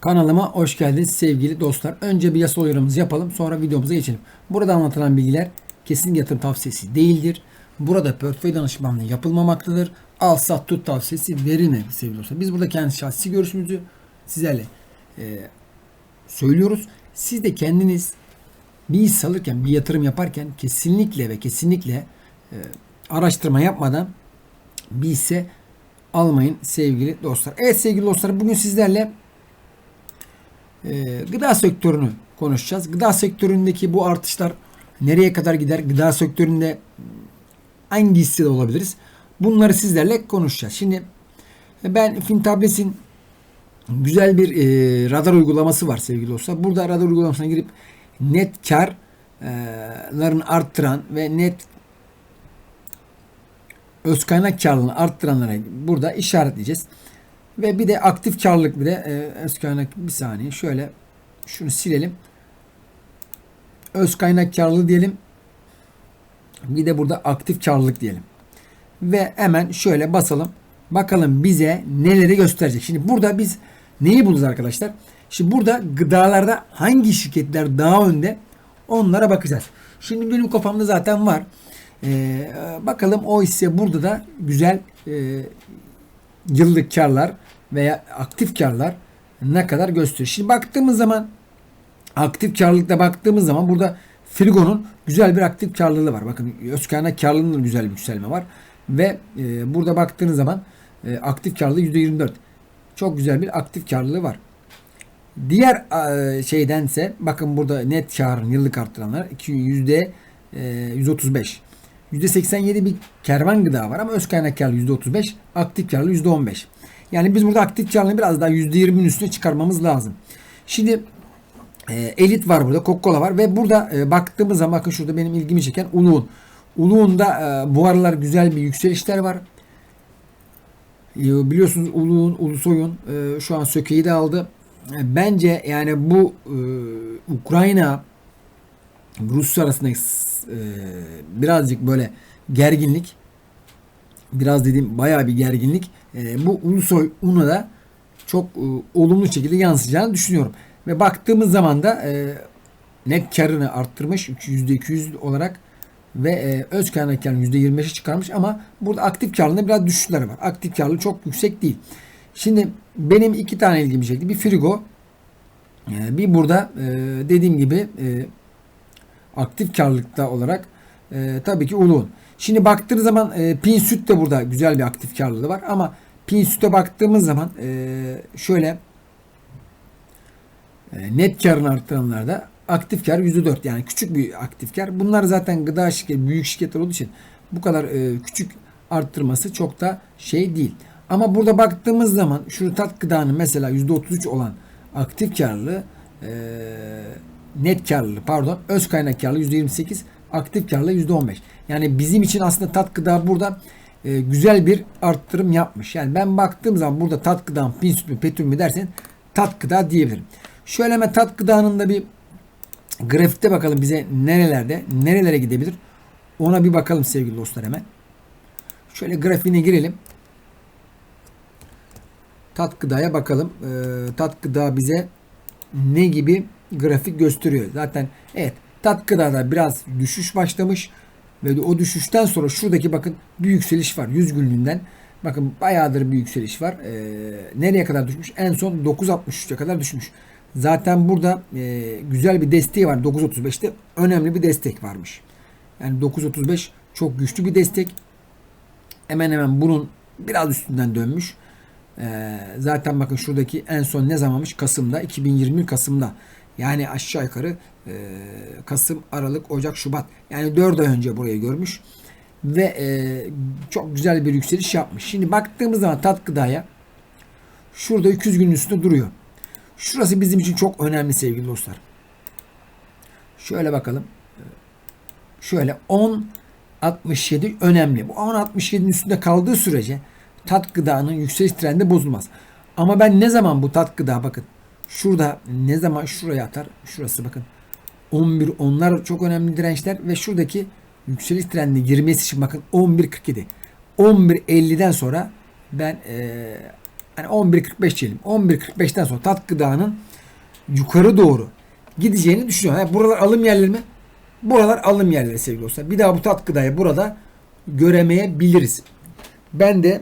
Kanalıma hoş geldiniz sevgili dostlar. Önce bir yasal uyarımızı yapalım sonra videomuza geçelim. Burada anlatılan bilgiler kesin yatırım tavsiyesi değildir. Burada portföy danışmanlığı yapılmamaktadır. Al sat tut tavsiyesi verilmemektedir sevgili dostlar. Biz burada kendi şahsi görüşümüzü sizlerle e, söylüyoruz. Siz de kendiniz bir iş alırken, bir yatırım yaparken kesinlikle ve kesinlikle e, araştırma yapmadan bir hisse almayın sevgili dostlar. Evet sevgili dostlar bugün sizlerle e, gıda sektörünü konuşacağız. Gıda sektöründeki bu artışlar nereye kadar gider? Gıda sektöründe hangi hissede olabiliriz? Bunları sizlerle konuşacağız. Şimdi ben Fintables'in güzel bir e, radar uygulaması var sevgili dostlar. Burada radar uygulamasına girip net karların arttıran ve net öz kaynak karlılığını arttıranlara burada işaretleyeceğiz. Ve bir de aktif karlılık bir de e, öz kaynak bir saniye şöyle şunu silelim. Öz kaynak karlılığı diyelim. Bir de burada aktif karlılık diyelim. Ve hemen şöyle basalım. Bakalım bize neleri gösterecek. Şimdi burada biz neyi bulacağız arkadaşlar? Şimdi burada gıdalarda hangi şirketler daha önde onlara bakacağız. Şimdi benim kafamda zaten var. Ee, bakalım o hisse burada da güzel e, yıllık karlar veya aktif karlar ne kadar gösteriyor. Şimdi baktığımız zaman aktif karlılıkta baktığımız zaman burada Frigo'nun güzel bir aktif karlılığı var. Bakın öz kaynak karlılığında da güzel bir yükselme var. Ve e, burada baktığınız zaman e, aktif karlılığı %24. Çok güzel bir aktif karlılığı var. Diğer e, şeydense bakın burada net karın yıllık arttıranlar yüzde 135. %87 bir kervan gıda var ama öz kaynak karlı %35, aktif karlı %15. Yani biz burada aktif karlılığı biraz daha %20'nin üstüne çıkarmamız lazım. Şimdi e, elit var burada, Coca-Cola var ve burada e, baktığımız zaman bakın şurada benim ilgimi çeken Uluğun. Uluğun'da e, bu aralar güzel bir yükselişler var. E, biliyorsunuz Uluğun, Ulusoy'un e, şu an sökeyi de aldı. E, bence yani bu e, Ukrayna Rusya arasındaki e, birazcık böyle gerginlik biraz dediğim bayağı bir gerginlik e, bu Ulusoy UN'a da çok e, olumlu şekilde yansıyacağını düşünüyorum. Ve baktığımız zaman da e, net karını arttırmış %200 olarak ve e, öz kaynak karını %25'e çıkarmış ama burada aktif karlılığında biraz düşüşler var. Aktif karlılığı çok yüksek değil. Şimdi benim iki tane ilgimi çekti. Bir Frigo e, bir burada e, dediğim gibi e, aktif karlılıkta olarak e, tabii ki Uluğun. Şimdi baktığınız zaman e, Pin de burada güzel bir aktif karlılığı var ama Pin Süt'e baktığımız zaman e, şöyle e, net karını arttıranlarda aktif kar %4 yani küçük bir aktif kar. Bunlar zaten gıda şirketi, büyük şirketler olduğu için bu kadar e, küçük arttırması çok da şey değil. Ama burada baktığımız zaman şu tat gıdanın mesela %33 olan aktif karlılığı e, net karlılığı pardon öz kaynak karlılığı %28 aktif karlılığı %15. Yani bizim için aslında tat gıda burada e, güzel bir arttırım yapmış. Yani ben baktığım zaman burada tat gıdan pin süt mü petül mü dersen tat gıda diyebilirim. Şöyle hemen tat gıdanın da bir grafikte bakalım bize nerelerde nerelere gidebilir. Ona bir bakalım sevgili dostlar hemen. Şöyle grafiğine girelim. Tat gıdaya bakalım. Ee, tat gıda bize ne gibi grafik gösteriyor. Zaten evet tat gıdada biraz düşüş başlamış ve o düşüşten sonra şuradaki bakın bir yükseliş var 100 günlüğünden. Bakın bayağıdır bir yükseliş var. Ee, nereye kadar düşmüş? En son 9.63'e kadar düşmüş. Zaten burada e, güzel bir desteği var 9.35'te. Önemli bir destek varmış. Yani 9.35 çok güçlü bir destek. Hemen hemen bunun biraz üstünden dönmüş. Ee, zaten bakın şuradaki en son ne zamanmış? Kasım'da. 2020 Kasım'da. Yani aşağı yukarı e, Kasım, Aralık, Ocak, Şubat. Yani 4 ay önce burayı görmüş. Ve e, çok güzel bir yükseliş yapmış. Şimdi baktığımız zaman tat gıdaya şurada 200 günün üstünde duruyor. Şurası bizim için çok önemli sevgili dostlar. Şöyle bakalım. Şöyle 10.67 önemli. Bu 10.67'nin üstünde kaldığı sürece tat gıdanın yükseliş trendi bozulmaz. Ama ben ne zaman bu tat gıda bakın şurada ne zaman şuraya atar şurası bakın 11 onlar çok önemli dirençler ve şuradaki yükseliş trendi girmesi için bakın 11.47 11.50'den sonra ben e, Hani 11.45 diyelim. 11.45'ten sonra tat gıdanın yukarı doğru gideceğini düşünüyorum. Yani buralar alım yerleri mi? Buralar alım yerleri sevgili dostlar. Bir daha bu tat gıdayı burada göremeyebiliriz. Ben de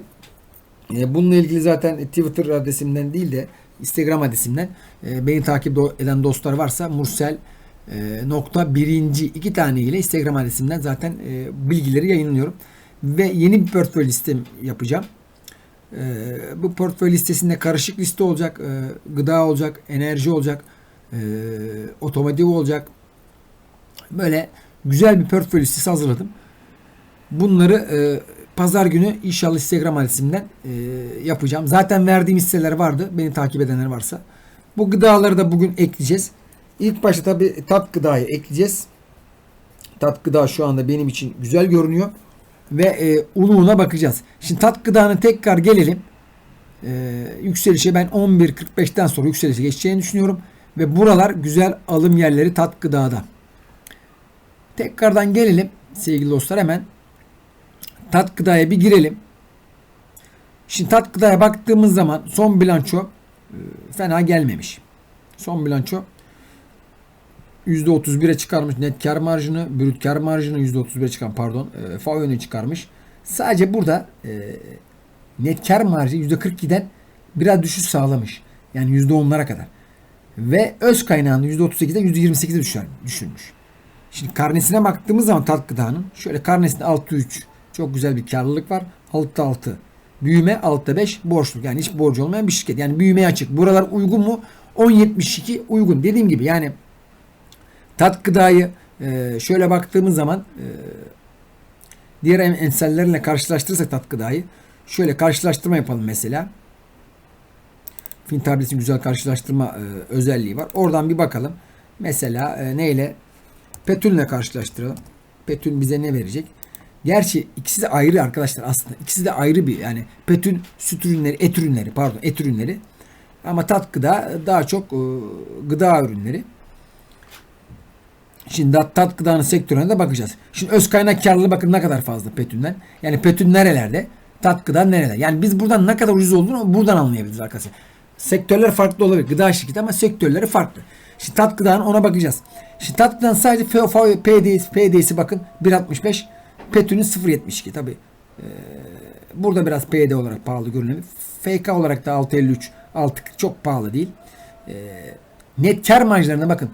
e, bununla ilgili zaten Twitter adresimden değil de Instagram adresimden e, beni takip eden dostlar varsa Mursel e, nokta birinci iki tane ile Instagram adresimden zaten e, bilgileri yayınlıyorum. Ve yeni bir portföy listem yapacağım. E, bu portföy listesinde karışık liste olacak. e, gıda olacak, enerji olacak, e, otomotiv olacak. Böyle güzel bir portföy listesi hazırladım. Bunları e, pazar günü inşallah Instagram adresimden e, yapacağım. Zaten verdiğim hisseler vardı. Beni takip edenler varsa. Bu gıdaları da bugün ekleyeceğiz. İlk başta tabi tat gıdayı ekleyeceğiz. Tat gıda şu anda benim için güzel görünüyor. Ve e, uluğuna bakacağız. Şimdi tat gıdanın tekrar gelelim. E, yükselişe ben 11.45'ten sonra yükselişe geçeceğini düşünüyorum. Ve buralar güzel alım yerleri tat gıdada. Tekrardan gelelim sevgili dostlar hemen tat gıdaya bir girelim. Şimdi tat gıdaya baktığımız zaman son bilanço e, fena gelmemiş. Son bilanço %31'e çıkarmış net kar marjını, brüt kar marjını %31'e çıkan pardon, e, FAO yönü çıkarmış. Sadece burada e, net kar marjı %42'den biraz düşüş sağlamış. Yani %10'lara kadar. Ve öz kaynağını %38'den %28'e düşer, düşürmüş. Şimdi karnesine baktığımız zaman tat gıdanın şöyle karnesinde 6-3 çok güzel bir karlılık var. 6'da 6 büyüme 6'da 5 borçluk. Yani hiç borcu olmayan bir şirket. Yani büyümeye açık. Buralar uygun mu? 10.72 uygun. Dediğim gibi yani tat gıdayı e, şöyle baktığımız zaman e, diğer emsallerle karşılaştırırsak tat gıdayı şöyle karşılaştırma yapalım mesela. Fin tabletin güzel karşılaştırma e, özelliği var. Oradan bir bakalım. Mesela neyle? Petül'le karşılaştıralım. Petül bize ne verecek? Gerçi ikisi de ayrı arkadaşlar aslında. İkisi de ayrı bir yani Petül süt ürünleri, et ürünleri pardon et ürünleri. Ama tat gıda daha çok e, gıda ürünleri. Şimdi tat, gıdanın sektörüne de bakacağız. Şimdi öz kaynak karlılığı bakın ne kadar fazla Petül'den. Yani Petül nerelerde? Tat gıda nerede? Yani biz buradan ne kadar ucuz olduğunu buradan anlayabiliriz arkadaşlar. Sektörler farklı olabilir. Gıda şirketi ama sektörleri farklı. Şimdi tat gıdanın ona bakacağız. Şimdi tat gıdanın sadece PD'si, PD'si bakın 1.65. Petünün 0.72 tabi. Ee, burada biraz PD olarak pahalı görünüyor. FK olarak da 6.53. 6 çok pahalı değil. Ee, net kar marjlarına bakın.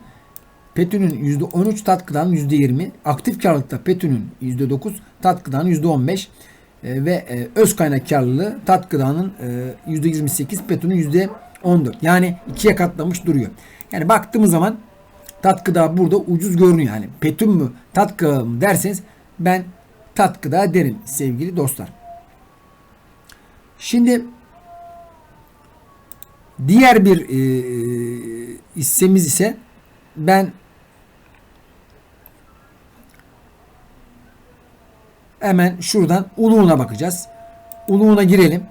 Petünün %13, tat gıdanın %20. Aktif karlılıkta Petünün %9, tat gıdanın %15. Ee, ve e, öz kaynak karlılığı tat gıdanın e, %28, Petünün %14. Yani ikiye katlamış duruyor. Yani baktığımız zaman tat gıda burada ucuz görünüyor. Yani Petün mü tat gıda mı derseniz ben tat gıda derim sevgili dostlar. Şimdi diğer bir e, hissemiz ise ben hemen şuradan uluğuna bakacağız. Uluğuna girelim.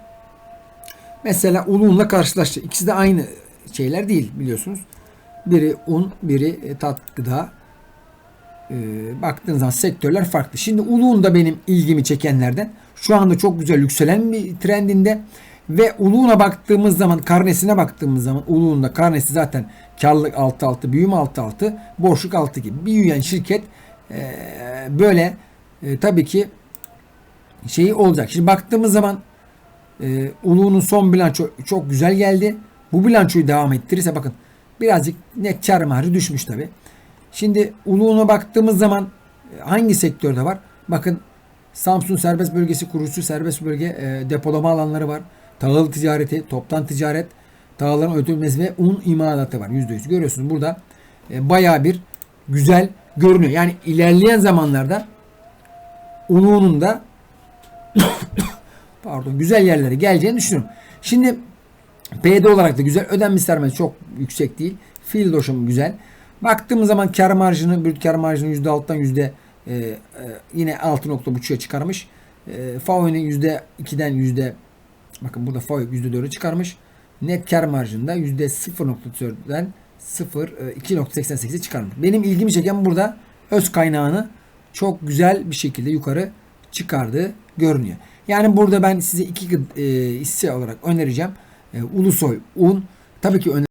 Mesela uluğunla karşılaştı. İkisi de aynı şeyler değil biliyorsunuz. Biri un, biri e, tat gıda. E, baktığınız zaman sektörler farklı. Şimdi uluğun da benim ilgimi çekenlerden. Şu anda çok güzel yükselen bir trendinde. Ve uluğuna baktığımız zaman, karnesine baktığımız zaman uluğun da karnesi zaten karlılık 6-6, büyüme 6-6, borçluk 6 gibi. Büyüyen şirket e, böyle e, tabii ki şeyi olacak. Şimdi baktığımız zaman e, Uluğ'un son bilanço çok güzel geldi. Bu bilançoyu devam ettirirse bakın birazcık net kar marjı düşmüş tabi. Şimdi Uluğ'una baktığımız zaman e, hangi sektörde var? Bakın Samsun serbest bölgesi kurucusu serbest bölge e, depolama alanları var. Tahıl ticareti, toptan ticaret, tahılların ödülmesi ve un imalatı var. %100 görüyorsunuz burada e, bayağı bir güzel görünüyor. Yani ilerleyen zamanlarda Uluğ'un da pardon güzel yerlere geleceğini düşünüyorum. Şimdi PD olarak da güzel. Ödenmiş sermaye çok yüksek değil. Fiil doşumu güzel. Baktığımız zaman kar marjını, brüt kar marjını %6'dan yüzde e, e, yine 6.5'a çıkarmış. E, FAO'nun %2'den yüzde bakın burada FAO %4'e çıkarmış. Net kar marjında %0.4'den 0 e, 2.88'e çıkarmış. Benim ilgimi çeken burada öz kaynağını çok güzel bir şekilde yukarı çıkardığı görünüyor. Yani burada ben size iki e, hisse olarak önereceğim. e, Ulusoy un. Tabii ki önemli